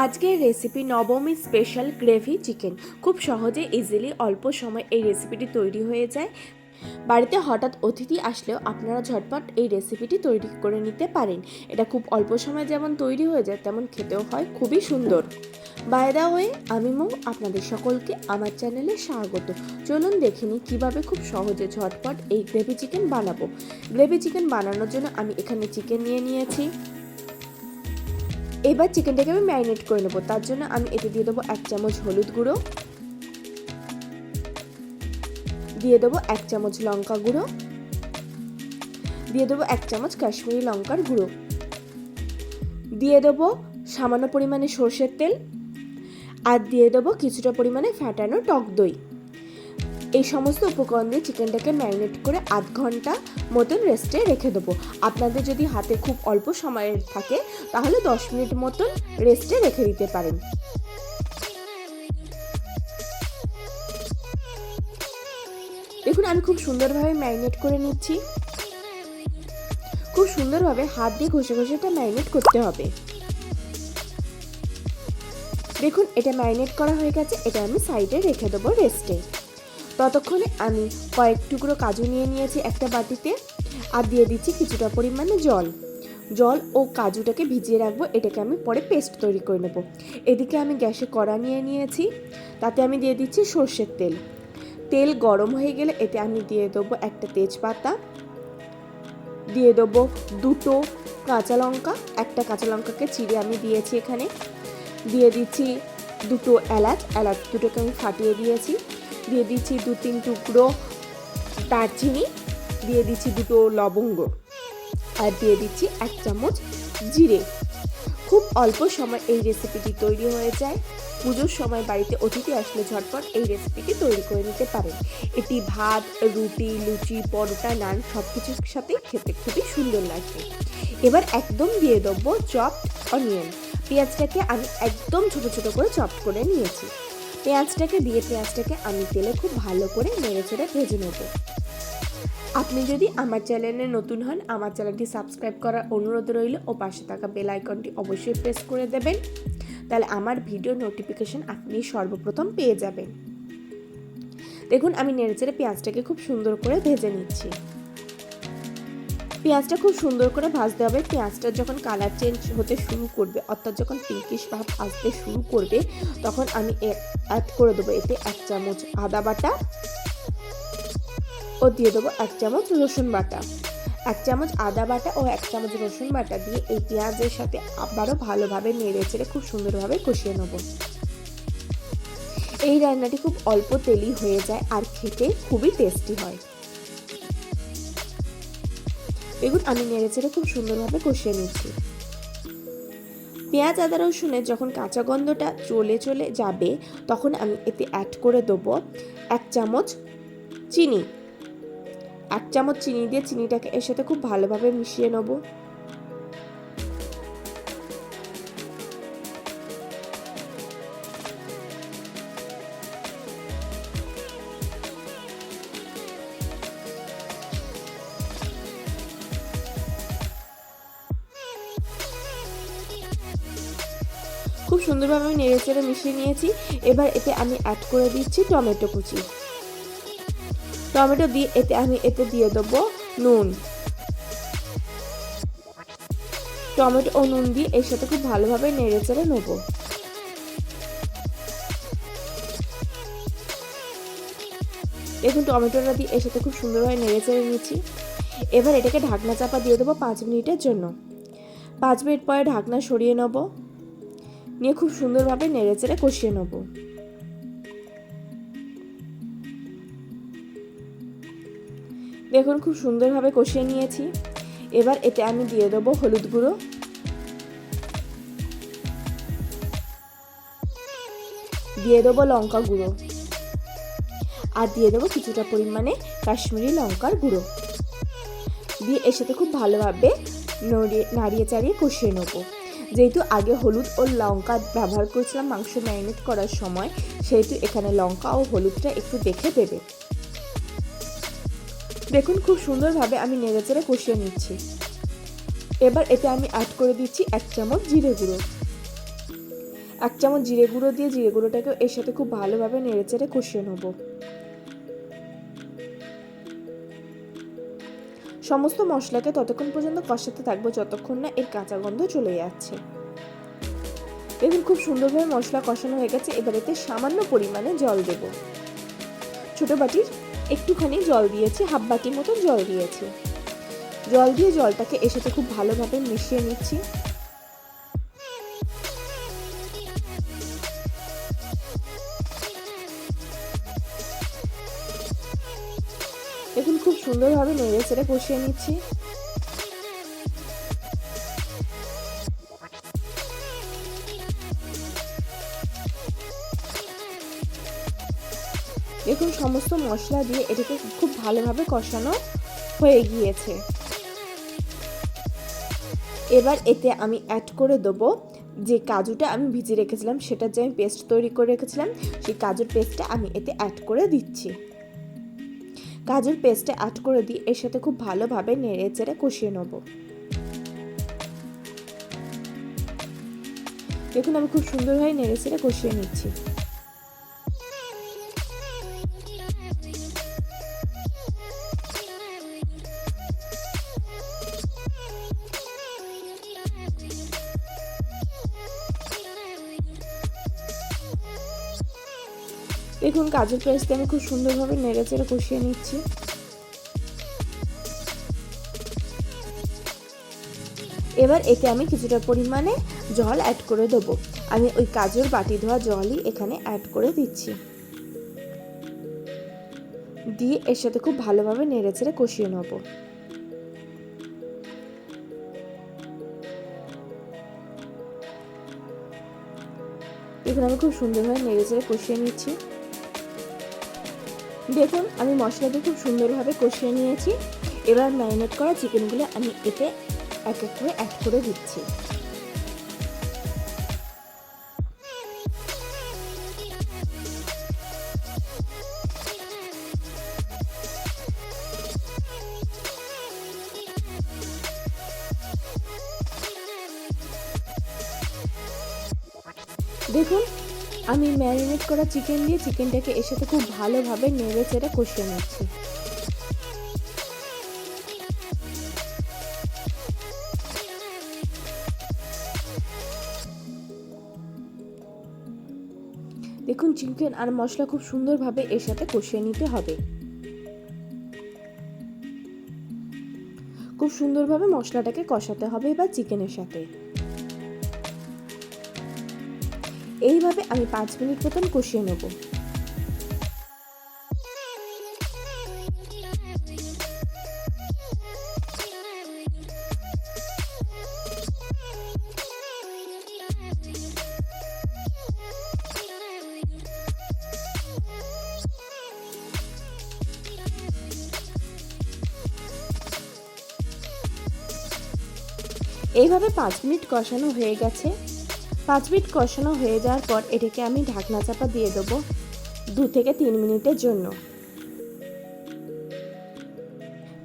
আজকের রেসিপি নবমী special gravy chicken খুব সহজে ইজিলি অল্প সময় এই রেসিপিটি তৈরি হয়ে যায়। বাড়িতে হঠাৎ অতিথি আসলেও আপনারা ঝটপট এই রেসিপিটি তৈরি করে নিতে পারেন। এটা খুব অল্প সময় যেমন তৈরি হয়ে যায়, তেমন খেতেও হয়, খুবই সুন্দর। বায়দা হয়ে আমি মৌ, আপনাদের সকলকে আমার চ্যানেলে স্বাগত। চলুন দেখে নিই কীভাবে খুব সহজে ঝটপট এই গ্রেভি চিকেন বানাবো। গ্রেভি চিকেন বানানোর জন্য আমি এখানে চিকেন নিয়ে নিয়েছি। এবার চিকেনটাকে আমি ম্যারিনেট করে নেব। তার জন্য আমি এতে দিয়ে দেবো এক চামচ হলুদ গুঁড়ো, দিয়ে দেবো এক চামচ লঙ্কা গুঁড়ো, দিয়ে দেবো এক চামচ কাশ্মীরি লঙ্কার গুঁড়ো। দিয়ে দেবো সামান্য পরিমাণে সর্ষের তেল, আর দিয়ে দেবো কিছুটা পরিমাণে ফ্যাটানো টক দই। এই সমস্ত উপকরণ দিয়ে চিকেনটাকে ম্যারিনেট করে আধ ঘণ্টা মতন রেস্টে রেখে দেবো। আপনাদের যদি হাতে খুব অল্প সময়ের থাকে, তাহলে দশ মিনিট মতন রেস্টে রেখে দিতে পারেন। দেখুন, আমি খুব সুন্দরভাবে ম্যারিনেট করে নিচ্ছি। খুব সুন্দরভাবে হাত দিয়ে ঘষে ঘষে এটা ম্যারিনেট করতে হবে। দেখুন, এটা ম্যারিনেট করা হয়ে গেছে, এটা আমি সাইডে রেখে দেবো রেস্টে। ততক্ষণে আমি কয়েক টুকরো কাজু নিয়ে নিয়েছি একটা বাটিতে আর দিয়ে দিচ্ছি কিছুটা পরিমাণে জল। জল ও কাজুটাকে ভিজিয়ে রাখব, এটাকে আমি পরে পেস্ট তৈরি করে নেব। এদিকে আমি গ্যাসে কড়া নিয়ে নিয়েছি, তাতে আমি দিয়ে দিচ্ছি সর্ষের তেল। তেল গরম হয়ে গেলে এতে আমি দিয়ে দেবো একটা তেজপাতা, দিয়ে দেবো দুটো কাঁচা লঙ্কা, একটা কাঁচা লঙ্কাকে চিড়ে আমি দিয়েছি এখানে। দিয়ে দিচ্ছি দুটো এলাচ এলাচ দুটোকে আমি ফাটিয়ে দিয়েছি। দিয়ে দিচ্ছি দু তিন টুকরো দারচিনি, দিয়ে দিচ্ছি দুটো লবঙ্গ আর দিয়ে দিচ্ছি এক চামচ জিরে। খুব অল্প সময় এই রেসিপিটি তৈরি হয়ে যায়। পুজোর সময় বাড়িতে অতিথি আসলে ঝটপট এই রেসিপিটি তৈরি করে নিতে পারেন। এটি ভাত, রুটি, লুচি, পরোটা, নান সব কিছুর সাথে খেতে খুবই সুন্দর লাগবে এবার একদম দিয়ে দেবো চপ অনিয়ন পেঁয়াজটাকে আমি একদম ছোট ছোট করে চপ করে নিয়েছি। পেঁয়াজটাকে দিয়ে পেঁয়াজটাকে আমি তেলে খুব ভালো করে নেড়ে চেড়ে ভেজে নেব। আপনি যদি আমার চ্যানেলে নতুন হন, আমার চ্যানেলটি সাবস্ক্রাইব করার অনুরোধ রইল ও পাশে থাকা বেল আইকনটি অবশ্যই প্রেস করে দেবেন। তাহলে আমার ভিডিও নোটিফিকেশন আপনি সর্বপ্রথম পেয়ে যাবেন। দেখুন, আমি নেড়ে চেড়ে পেঁয়াজটাকে খুব সুন্দর করে ভেজে নিচ্ছি। পেঁয়াজটা খুব সুন্দর করে ভাজতে হবে। পেঁয়াজটা যখন কালার চেঞ্জ হতে শুরু করবে, অর্থাৎ যখন পিঙ্কিশ ভাব আসতে শুরু করবে, তখন আমি অ্যাড করে দেবো এতে এক চামচ আদা বাটা ও দিয়ে দেবো এক চামচ রসুন বাটা। এক চামচ আদা বাটা ও এক চামচ রসুন বাটা দিয়ে এই পেঁয়াজের সাথে আবারও ভালোভাবে নেড়ে চেড়ে খুব সুন্দরভাবে কষিয়ে নেব। এই রান্নাটি খুব অল্প তেলই হয়ে যায় আর খেতে খুবই টেস্টি হয়। দেখুন, আমি নেড়ে চেড়ে খুব সুন্দরভাবে কষিয়ে নিচ্ছি। পেঁয়াজ, আদা রসুনে যখন কাঁচা গন্ধটা চলে চলে যাবে, তখন আমি এতে অ্যাড করে দেবো এক চামচ চিনি। এক চামচ চিনি দিয়ে চিনিটাকে এর সাথে খুব ভালোভাবে মিশিয়ে নেব। সুন্দরভাবে আমি নেড়ে চেড়ে মিশিয়ে নিয়েছি। এবার এতে আমি অ্যাড করে দিচ্ছি টমেটো কুচি। টমেটো দিয়ে এতে আমি এতে দিয়ে দেবো নুন। টমেটো ও নুন দিয়ে এর সাথে খুব ভালোভাবে নেড়ে চেড়ে নেব। দেখুন, টমেটোটা দিয়ে এর সাথে খুব সুন্দরভাবে নেড়ে চেড়ে নিচ্ছি। এবার এটাকে ঢাকনা চাপা দিয়ে দেবো পাঁচ মিনিটের জন্য। পাঁচ মিনিট পরে ঢাকনা সরিয়ে নেব। নিয়ে খুব সুন্দরভাবে নেড়ে চেড়ে কষিয়ে নেব। দেখুন, খুব সুন্দরভাবে কষিয়ে নিয়েছি। এবার এতে আমি দিয়ে দেবো হলুদ গুঁড়ো। দিয়ে দেবো লঙ্কা গুঁড়ো। আর দিয়ে দেবো কিছুটা পরিমাণে কাশ্মীরি লঙ্কার গুঁড়ো। দিয়ে এর সাথে খুব ভালোভাবে নড়িয়ে নাড়িয়ে চাড়িয়ে কষিয়ে নেব। যেহেতু আগে হলুদ ও লঙ্কা ব্যবহার করেছিলাম মাংস ম্যারিনেট করার সময়, সেহেতু এখানে লঙ্কা ও হলুদটা একটু দেখে দেবে। দেখুন খুব সুন্দরভাবে আমি নেড়েচেড়ে কষিয়ে নিচ্ছি। এবার এতে আমি অ্যাড করে দিচ্ছি এক চামচ জিরে গুঁড়ো। এক চামচ জিরে গুঁড়ো দিয়ে জিরে গুঁড়োটাকে এর সাথে খুব ভালোভাবে নেড়েচেড়ে কষিয়ে নেব। সমস্ত মশলাকে ততক্ষণ পর্যন্ত কষাতে থাকব যতক্ষণ না এর কাঁচা গন্ধ চলে যাচ্ছে। দেখুন, খুব সুন্দরভাবে মশলা কষানো হয়ে গেছে। এবার এতে সামান্য পরিমাণে জল দেব। ছোট বাটির একটুখানি জল দিয়েছি, হাফ বাটির মতন জল দিয়েছি। জল দিয়ে জলটাকে এসেছে খুব ভালোভাবে মিশিয়ে নিচ্ছি। সুন্দরভাবে নেড়ে চেড়ে কষিয়ে নিচ্ছি। দেখুন, সমস্ত মশলা দিয়ে এটাকে খুব ভালোভাবে কষানো হয়ে গিয়েছে। এবার এতে আমি অ্যাড করে দেবো যে কাজুটা আমি ভিজিয়ে রেখেছিলাম, সেটার যে আমি পেস্ট তৈরি করে রেখেছিলাম, সেই কাজুর পেস্টটা আমি এতে অ্যাড করে দিচ্ছি। কাজুর পেস্টে অ্যাড করে দিই এর সাথে খুব ভালোভাবে নেড়ে চেড়ে কষিয়ে নেব। দেখুন, আমি খুব সুন্দরভাবে নেড়ে চেড়ে কষিয়ে নিচ্ছি। দেখুন, কাজুর পেস্টকে আমি খুব সুন্দরভাবে নেড়ে চেড়ে কষিয়ে নিচ্ছি। এবার এতে আমি কিছুটা পরিমাণে জল অ্যাড করে দেবো। আমি ওই কাজুর বাটি ধোয়া জলই এখানে অ্যাড করে দিচ্ছি। দিয়ে এর সাথে খুব ভালোভাবে নেড়ে চেড়ে কষিয়ে নেব। এখানে আমি খুব সুন্দরভাবে নেড়ে চেড়ে কষিয়ে নিচ্ছি। দেখুন, আমি মশলাটি খুব সুন্দরভাবে কষিয়ে নিয়েছি। এবার ম্যারিনেট করা চিকেনগুলো আমি এতে এক এক করে অ্যাড করে দিচ্ছি। দেখুন আমি ম্যারিনেট করা চিকেন দিয়ে চিকেনটাকে এর সাথে খুব ভালোভাবে নেড়ে চেড়ে কষিয়ে নিচ্ছি। দেখুন, চিকেন আর মশলা খুব সুন্দরভাবে এর সাথে কষিয়ে নিতে হবে। খুব সুন্দরভাবে মশলাটাকে কষাতে হবে এবার চিকেনের সাথে। এইভাবে আমি পাঁচ মিনিট মতন কষিয়ে নেব। এইভাবে পাঁচ মিনিট কষানো হয়ে গেছে। পাঁচ মিনিট কষানো হয়ে যাওয়ার পর এটাকে আমি ঢাকনা চাপা দিয়ে দেবো দু থেকে তিন মিনিটের জন্য।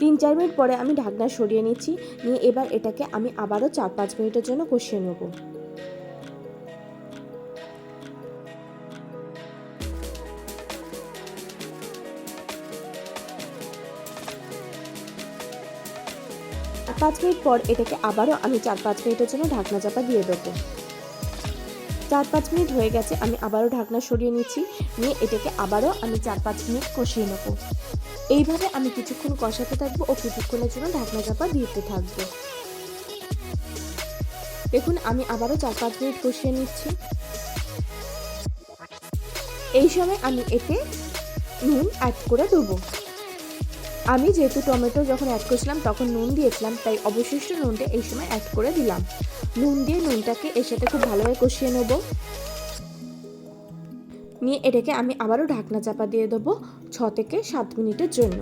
তিন চার মিনিট পরে আমি ঢাকনা সরিয়ে নিচ্ছি, নিয়ে এবার এটাকে আমি আবারও চার পাঁচ মিনিটের জন্য কষিয়ে নেব। পাঁচ মিনিট পর এটাকে আবারও আমি চার পাঁচ মিনিটের জন্য ঢাকনা চাপা দিয়ে দেবো। চার পাঁচ মিনিট হয়ে গেছে, আমি আবারও ঢাকনা সরিয়ে নিচ্ছি। নিয়ে এটাকে আবারও আমি চার পাঁচ মিনিট কষিয়ে নেব। এইভাবে আমি কিছুক্ষণ কষাতে থাকব ও কিছুক্ষণের জন্য ঢাকনা চাপা দিতে থাকব। দেখুন, আমি আবারও চার পাঁচ মিনিট কষিয়ে নিচ্ছি। এই সময় আমি এতে নুন অ্যাড করে দেবো। আমি যেহেতু টমেটো যখন অ্যাড করেছিলাম, তখন নুন দিয়েছিলাম, তাই অবশিষ্ট নুনটা এই সময় অ্যাড করে দিলাম। নুন দিয়ে নুনটাকে এর সাথে খুব ভালোভাবে কষিয়ে নেব। নিয়ে এটাকে আমি আবারও ঢাকনা চাপা দিয়ে দেবো ছ থেকে সাত মিনিটের জন্য।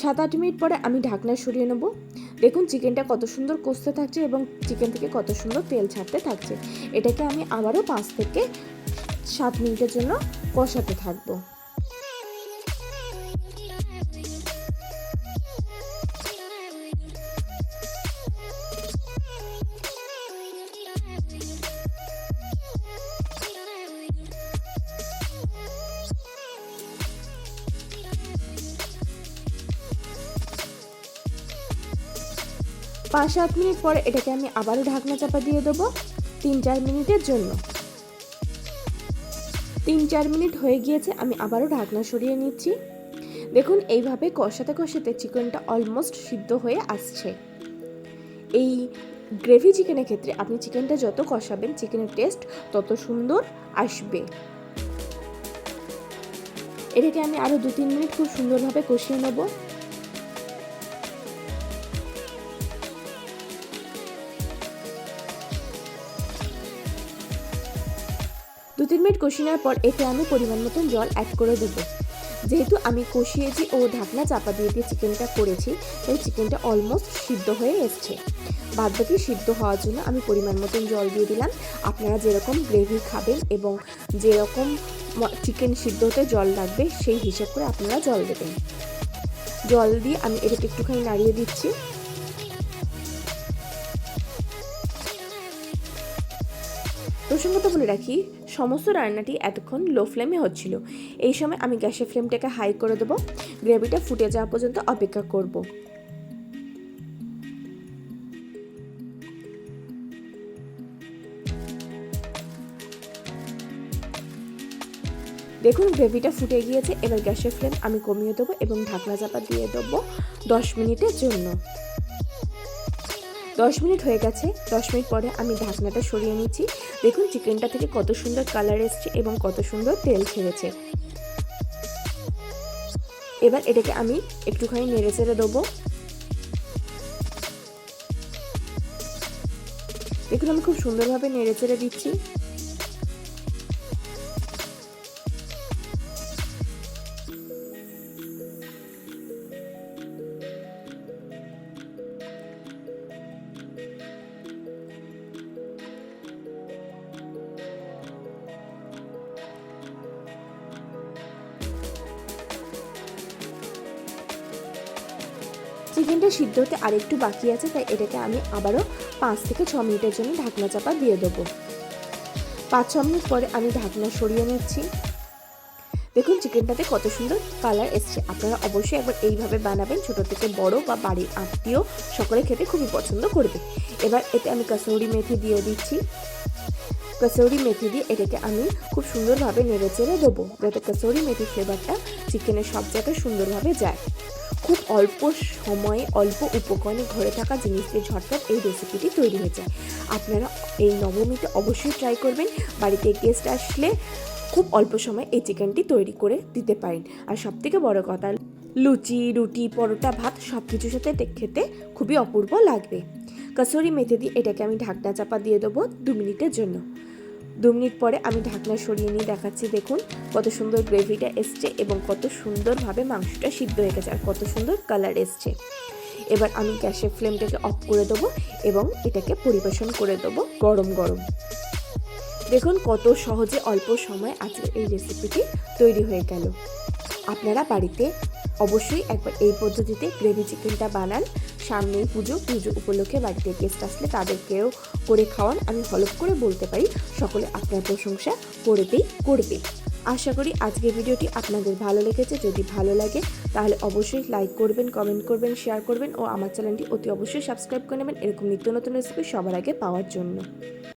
সাত আট মিনিট পরে আমি ঢাকনা সরিয়ে নেব। দেখুন চিকেনটা কত সুন্দর কষতে থাকছে এবং চিকেন থেকে কত সুন্দর তেল ছাড়তে থাকছে। এটাকে আমি আবারও পাঁচ থেকে সাত মিনিটের জন্য কষাতে থাকব। পাঁচ সাত মিনিট পরে এটাকে আমি আবারও ঢাকনা চাপা দিয়ে দেবো তিন চার মিনিটের জন্য। তিন চার মিনিট হয়ে গিয়েছে, আমি আবারও ঢাকনা সরিয়ে নিচ্ছি। দেখুন, এইভাবে কষাতে কষাতে চিকেনটা অলমোস্ট সিদ্ধ হয়ে আসছে। এই গ্রেভি চিকেনের ক্ষেত্রে আপনি চিকেনটা যত কষাবেন, চিকেনের টেস্ট তত সুন্দর আসবে। এটাকে আমি আরও দু তিন মিনিট খুব সুন্দরভাবে কষিয়ে নেব। দু তিন মিনিট কষিয়ে নেওয়ার পর এতে আমি পরিমাণ মতন জল অ্যাড করে দেবো। যেহেতু আমি কষিয়েছি ও ঢাকনা চাপা দিয়ে দিয়ে চিকেনটা করেছি তাই চিকেনটা অলমোস্ট সিদ্ধ হয়ে এসছে। বাদবাকি সিদ্ধ হওয়ার জন্য আমি পরিমাণ মতন জল দিয়ে দিলাম। আপনারা যেরকম গ্রেভি খাবেন এবং যেরকম চিকেন সিদ্ধ হতে জল লাগবে, সেই হিসাব করে আপনারা জল দেবেন। জল দিয়ে আমি এটাকে একটুখানি নাড়িয়ে দিচ্ছি। প্রসঙ্গত বলে রাখি, সমস্ত রান্নাটি এতক্ষণ লো ফ্লেমে হচ্ছিল। এই সময় আমি গ্যাসের ফ্লেমটাকে হাই করে দেবো। গ্রেভিটা ফুটে যাওয়া পর্যন্ত অপেক্ষা করব। দেখুন, গ্রেভিটা ফুটে গিয়েছে। এবার গ্যাসের ফ্লেম আমি কমিয়ে দেবো এবং ঢাকনা চাপা দিয়ে দেবো দশ মিনিটের জন্য। দশ মিনিট হয়ে গেছে। দশ মিনিট পরে আমি ঢাকনাটা সরিয়ে নিচ্ছি। দেখুন, চিকেনটা থেকে কত সুন্দর কালার এসছে এবং কত সুন্দর তেল ছেড়েছে। এবার এটাকে আমি একটুখানি নেড়ে চেড়ে দেবো। দেখুন, আমি খুব সুন্দরভাবে নেড়ে চেড়ে দিচ্ছি। চিকেনটা সিদ্ধ হতে আরেকটু বাকি আছে, তাই এটাকে আমি আবারও পাঁচ থেকে ছ মিনিটের জন্য ঢাকনা চাপা দিয়ে দেবো। পাঁচ, ছ মিনিট পরে আমি ঢাকনা সরিয়ে নিচ্ছি। দেখুন চিকেনটাতে কত সুন্দর কালার এসছে। আপনারা অবশ্যই একবার এইভাবে বানাবেন। ছোট থেকে বড় বা বাড়ির আত্মীয় সকলে খেতে খুবই পছন্দ করবে। এবার এতে আমি কাসৌরি মেথি দিয়ে দিচ্ছি। কাসৌরি মেথি দিয়ে এটাকে আমি খুব সুন্দরভাবে নেড়ে চেড়ে দেবো। যাতে কাসৌরি মেথি ফ্লেভারটা চিকেনের সব জায়গায় সুন্দরভাবে যায়। খুব অল্প সময়ে অল্প উপকরণে ঘরে থাকা জিনিস দিয়ে ঝটপট এই রেসিপিটি তৈরি হয়ে যায়। আপনারা এই নবমীতে অবশ্যই ট্রাই করবেন। বাড়িতে গেস্ট আসলে খুব অল্প সময়ে এই চিকেনটি তৈরি করে দিতে পারেন। আর সবথেকে বড় কথা, লুচি, রুটি, পরোটা, ভাত সব কিছুর সাথে খেতে খুবই অপূর্ব লাগবে। কাসুরি মেথি দিয়ে এটাকে আমি ঢাকনা চাপা দিয়ে দেবো দু মিনিটের জন্য। দু মিনিট পরে আমি ঢাকনা সরিয়ে নিয়ে দেখাচ্ছি, দেখুন কত সুন্দর গ্রেভিটা এসছে এবং কত সুন্দরভাবে মাংসটা সিদ্ধ হয়ে গেছে আর কত সুন্দর কালার এসছে। এবার আমি গ্যাসের ফ্লেমটাকে অফ করে দেবো এবং এটাকে পরিবেশন করে দেবো গরম গরম। দেখুন কত সহজে অল্প সময় আজকে এই রেসিপিটি তৈরি হয়ে গেল। আপনারা বাড়িতে অবশ্যই একবার এই পদ্ধতিতে গ্রেভি চিকেনটা বানান। সামনেই পুজো পুজো উপলক্ষে বাড়িতে গেস্ট আসলে তাদেরকেও করে খাওয়ান। আমি হলপ করে বলতে পারি, সকলে আপনার প্রশংসা করবেই করবে আশা করি আজকের ভিডিওটি আপনাদের ভালো লেগেছে। যদি ভালো লাগে, তাহলে অবশ্যই লাইক করবেন কমেন্ট করবেন শেয়ার করবেন ও আমার চ্যানেলটি অতি অবশ্যই সাবস্ক্রাইব করে নেবেন। এরকম নিত্য নতুন রেসিপি সবার আগে পাওয়ার জন্য।